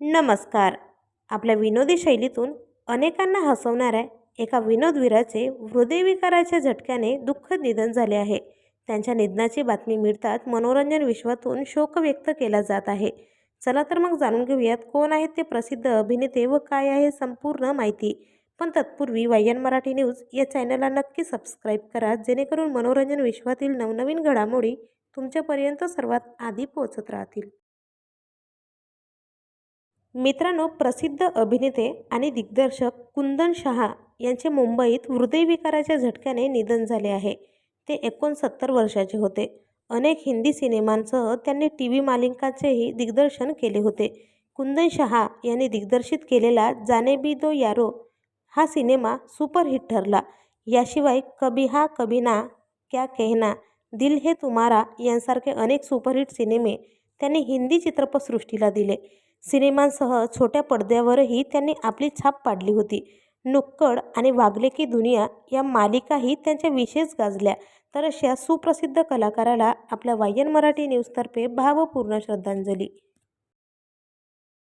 नमस्कार. आपल्या विनोदी शैलीतून अनेकांना हसवणाऱ्या एका विनोदवीराचे हृदयविकाराच्या झटक्याने दुःखद निधन झाले आहे. त्यांच्या निधनाची बातमी मिळताच मनोरंजन विश्वातून शोक व्यक्त केला जात आहे. चला तर मग जाणून घेऊयात कोण आहेत ते प्रसिद्ध अभिनेते व काय आहे संपूर्ण माहिती. पण तत्पूर्वी वायन मराठी न्यूज या चॅनलला नक्की सबस्क्राईब करा जेणेकरून मनोरंजन विश्वातील नवनवीन घडामोडी तुमच्यापर्यंत सर्वात आधी पोहोचत राहतील. मित्रांनो प्रसिद्ध अभिनेते आणि दिग्दर्शक कुंदन शहा यांचे मुंबईत हृदयविकाराच्या झटक्याने निधन झाले आहे. ते एकोणसत्तर वर्षाचे होते. अनेक हिंदी सिनेमांसह त्यांनी टी व्ही मालिकांचेही दिग्दर्शन केले होते. कुंदन शहा यांनी दिग्दर्शित केलेला जाने बी दो यारो हा सिनेमा सुपरहिट ठरला. याशिवाय कभी हा कभी ना क्या कहना दिल हे तुम्हारा यांसारखे अनेक सुपरहिट सिनेमे त्यांनी हिंदी चित्रपटसृष्टीला दिले. सिनेमांसह छोट्या पडद्यावरही त्यांनी आपली छाप पाडली होती. नुक्कड आणि वागले की दुनिया या मालिकाही त्यांच्या विशेष गाजल्या. तर अशा सुप्रसिद्ध कलाकाराला आपल्या वायन मराठी न्यूजतर्फे भावपूर्ण श्रद्धांजली.